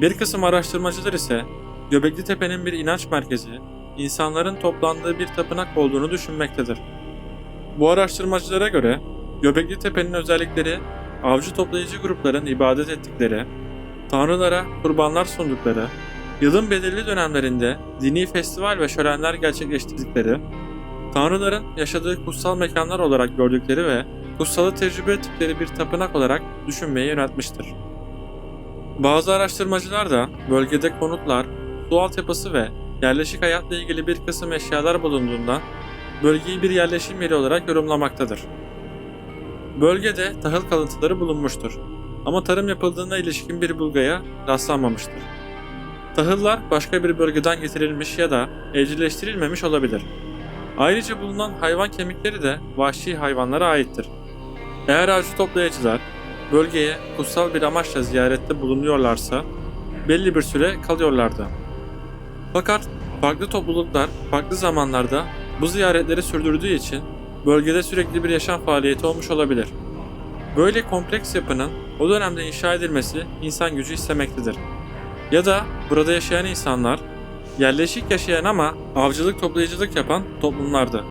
Bir kısım araştırmacılar ise Göbekli Tepe'nin bir inanç merkezi, insanların toplandığı bir tapınak olduğunu düşünmektedir. Bu araştırmacılara göre Göbekli Tepe'nin özellikleri avcı toplayıcı grupların ibadet ettikleri, tanrılara kurbanlar sundukları, yılın belirli dönemlerinde dini festival ve şölenler gerçekleştirdikleri, tanrıların yaşadığı kutsal mekanlar olarak gördükleri ve kutsalı tecrübe ettikleri bir tapınak olarak düşünmeye yöneltmiştir. Bazı araştırmacılar da bölgede konutlar, su altyapısı ve yerleşik hayatla ilgili bir kısım eşyalar bulunduğundan bölgeyi bir yerleşim yeri olarak yorumlamaktadır. Bölgede tahıl kalıntıları bulunmuştur ama tarım yapıldığına ilişkin bir bulgaya rastlanmamıştır. Tahıllar başka bir bölgeden getirilmiş ya da evcilleştirilmemiş olabilir. Ayrıca bulunan hayvan kemikleri de vahşi hayvanlara aittir. Eğer avcı toplayıcılar bölgeye kutsal bir amaçla ziyarette bulunuyorlarsa belli bir süre kalıyorlardı. Fakat farklı topluluklar farklı zamanlarda bu ziyaretleri sürdürdüğü için bölgede sürekli bir yaşam faaliyeti olmuş olabilir. Böyle kompleks yapının o dönemde inşa edilmesi insan gücü istemektedir. Ya da burada yaşayan insanlar yerleşik yaşayan ama avcılık toplayıcılık yapan toplumlardı.